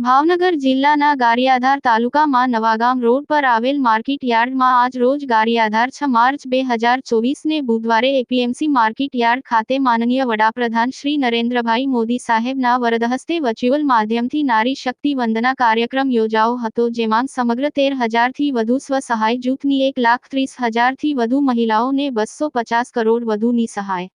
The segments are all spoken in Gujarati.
ભાવનગર જિલ્લાના ગારિયાધાર તાલુકામાં નવાગામ રોડ પર આવેલ માર્કેટ યાર્ડમાં આજ રોજ ગારિયાધાર છ માર્ચ બે હજાર ચોવીસને બુધવારે એપીએમસી માર્કેટ યાર્ડ ખાતે માનનીય વડાપ્રધાન શ્રી નરેન્દ્રભાઈ મોદી સાહેબના વરદહસ્તે વર્ચ્યુઅલ માધ્યમથી નારી શક્તિ વંદના કાર્યક્રમ યોજાયો હતો, જેમાં સમગ્ર તેર હજારથી વધુ સ્વસહાય જૂથની એક લાખ ત્રીસ હજારથી વધુ મહિલાઓને બસો પચાસ કરોડ વધુની સહાય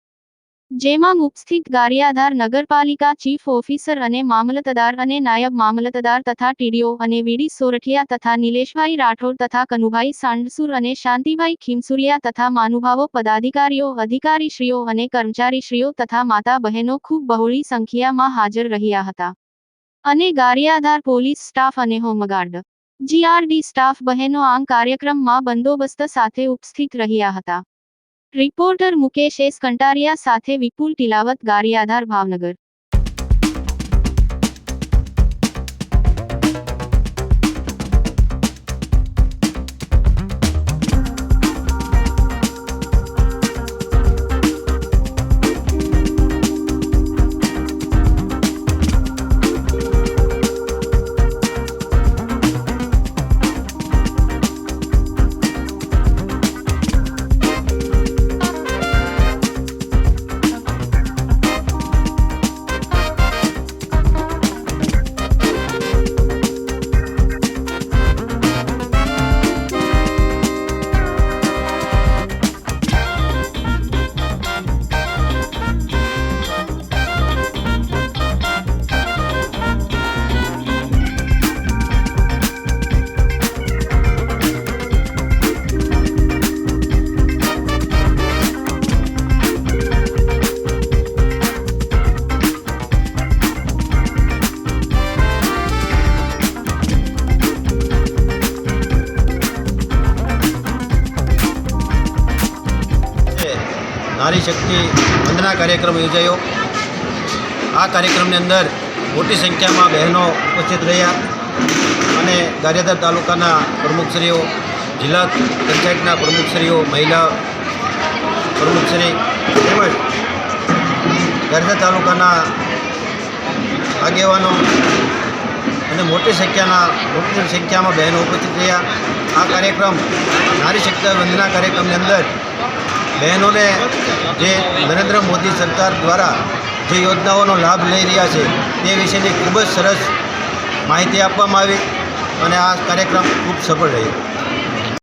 જેમાં ઉપસ્થિત ગારિયાધાર નગરપાલિકા ચીફ ઓફિસર અને મામલતદાર અને નાયબ મામલતદાર તથા ટીડીઓ અને વીડી સોરઠિયા તથા નિલેશભાઈ રાઠોડ તથા કનુભાઈ સાંડસુર અને શાંતિભાઈ ખીમસુરિયા તથા મહાનુભાવો પદાધિકારીઓ, અધિકારીશ્રીઓ અને કર્મચારીશ્રીઓ તથા માતા બહેનો ખૂબ બહોળી સંખ્યામાં હાજર રહ્યા હતા. અને ગારિયાધાર પોલીસ સ્ટાફ અને હોમગાર્ડ. જીઆરડી સ્ટાફ બહેનો આ કાર્યક્રમમાં બંદોબસ્ત સાથે ઉપસ્થિત રહ્યા હતા. રિપોર્ટર મુકેશ એસ કંટારિયા સાથે વિપુલ તિલાવત ગારિયાધાર ભાવનગર. નારી શક્તિ વંદના કાર્યક્રમ યોજાયો. આ કાર્યક્રમની અંદર મોટી સંખ્યામાં બહેનો ઉપસ્થિત રહ્યા અને ગારિયાધાર તાલુકાના પ્રમુખશ્રીઓ, જિલ્લા પંચાયતના પ્રમુખશ્રીઓ, મહિલા પ્રમુખશ્રી તેમજ ગારિયાધાર તાલુકાના આગેવાનો અને મોટી સંખ્યાના મોટી સંખ્યામાં બહેનો ઉપસ્થિત રહ્યા. આ કાર્યક્રમ નારી શક્તિ વંદના કાર્યક્રમની અંદર બહેનોને જે નરેન્દ્ર મોદી સરકાર દ્વારા જે યોજનાઓનો લાભ લઈ રહ્યા છે, તે વિશેની ખૂબ જ સરસ માહિતી આપવામાં આવી અને આ કાર્યક્રમ ખૂબ સફળ રહ્યો.